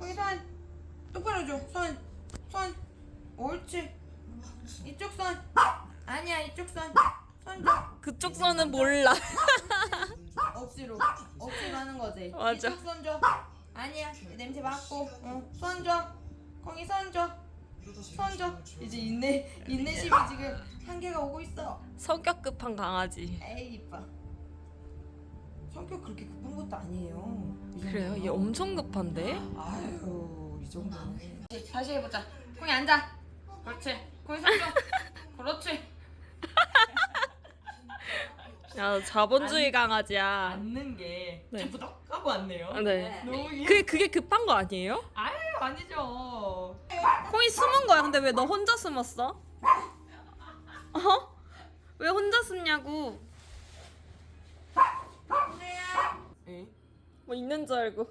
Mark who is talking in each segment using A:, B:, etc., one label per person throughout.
A: 거기 손 똑바로 줘. 손. 손. 옳지. 이쪽 손. 아니야 이쪽 손. 손 줘.
B: 그쪽 손은 몰라.
A: 억지로. 억지로 하는 거지.
B: 맞아.
A: 이쪽 손 줘. 아니야 냄새 맡고. 어. 손 줘. 거기 손 줘. 손 줘. 이제 인내 인내심이 지금 한계가 오고 있어.
B: 성격 급한 강아지.
A: 에이 이뻐. 성격 그렇게 급한 것도 아니에요. 이
B: 그래요?
A: 정도면.
B: 얘 엄청 급한데?
A: 아유 이 정도는 다시 해보자 콩이 앉아 그렇지 콩이 손 줘. 그렇지
B: 야 자본주의 강아지야.
A: 앉는 게
B: 네.
A: 부덕 하고 앉네요
B: 네.
A: 너무
B: 귀그 그게 급한 거 아니에요?
A: 아유 아니죠
B: 콩이 숨은 거야. 근데 왜 너 혼자 숨었어? 어? 왜 혼자 숨냐고?
A: 에?
B: 뭐 있는 줄 알고.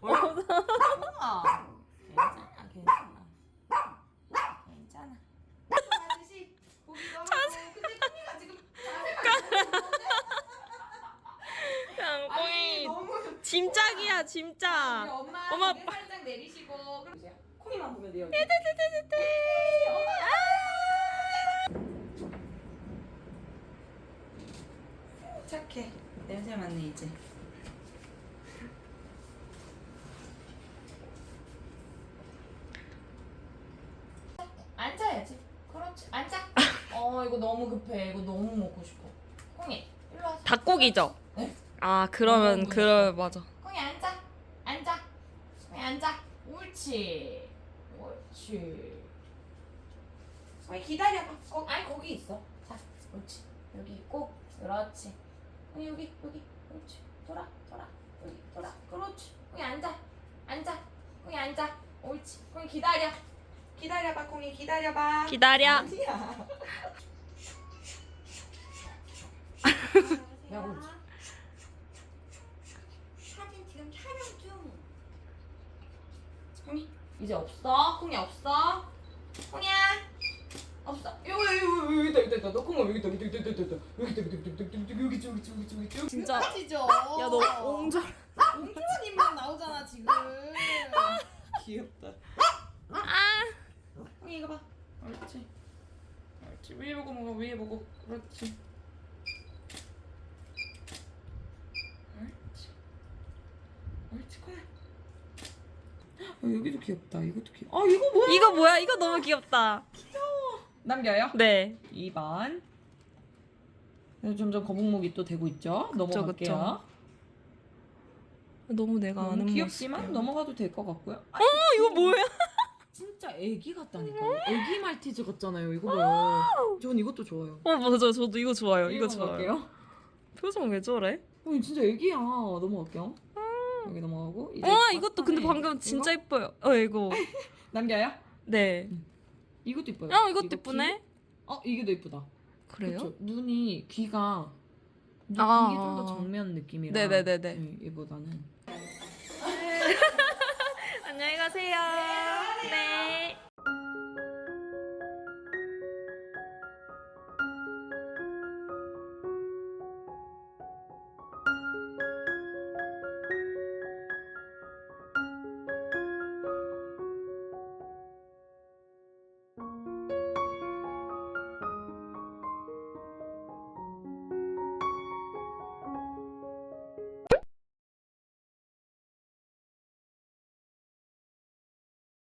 A: 괜찮아 괜찮아 괜찮아 괜찮아 아저씨 고기 넣어 근데 콩이가 지금 자세가
B: 그냥
A: 아니 너무
B: 짐짝이야
A: 우리
B: 짐짝.
A: 엄마
B: 엄마,
A: 고개 살짝 내리시고. 콩이만 보면 돼요. 착해. 냄새 맡네 이제. 앉아야지. 그렇지. 앉아. 어 이거 너무 급해. 이거 너무 먹고 싶어. 콩이 일로 와.
B: 닭고기죠?
A: 네.
B: 아 그러면 그러 맞아.
A: 콩이 앉아. 앉아. 콩이 앉아. 옳지. 옳지. 콩이 기다려봐. 어, 아니 거기 있어. 자, 옳지. 여기 있고. 그렇지. 여기 여기. 옳지. 돌아 돌아. 여기 돌아. 그렇지. 콩이 앉아. 앉아. 콩이 앉아. 옳지. 콩이 기다려. 기다려봐. 콩이 기다려봐.
B: 기다려.
A: 아니야. 야, 옳지.
C: 사진 지금 촬영 중.
A: 콩이 이제 없어. 콩이 없어. 콩이야. 없어. 여기 여기 여기 있다 여기 있다. 너 여기 있다 여기 있다 여기 있다 여기 있다 여기 있다 여기 있다 여기 있다 있다 여기 있다
B: 진짜.
A: 빠지죠.
B: 야 너 옹졸.
A: 옹주님만 나오잖아 지금. 귀엽다.
B: 아.
A: 이거 봐. 옳지. 옳지. 위에 보고 먹어 위에 보고. 그렇지. 옳지. 옳지 콩아. 어, 여기도 귀엽다. 이것도 귀엽. 아 이거 뭐야?
B: 이거 뭐야? 이거 너무 귀엽다.
A: 남겨요?
B: 네.
A: 2번. 점점 거북목이 또 되고 있죠. 넘어갈게요.
B: 너무 내가 아는
A: 귀엽지만
B: 모습이야.
A: 넘어가도 될 것 같고요. 아,
B: 어 이거 뭐야?
A: 진짜 애기 같다니까요. 애기 말티즈 같잖아요. 이거 봐요. 전 이것도 좋아요.
B: 어 맞아 저도 이거 좋아요. 이거 좋아요.
A: 넘어갈게요.
B: 표정 왜 저래?
A: 어, 진짜 애기야. 넘어갈게요. 여기 넘어가고. 이제
B: 와 이것도 근데
A: 막판에
B: 방금 진짜
A: 이거?
B: 예뻐요. 어 이거.
A: 남겨요?
B: 네.
A: 이것도 이뻐요.
B: 어 이것도
A: 이거
B: 예쁘네.
A: 귀? 어 이게 더 이쁘다.
B: 그래요?
A: 그쵸? 눈이 귀가 눈,
B: 아.
A: 이게 아, 좀더
B: 아.
A: 정면 느낌이라
B: 네네네네.
A: 네, 얘보다는 안녕히 가세요.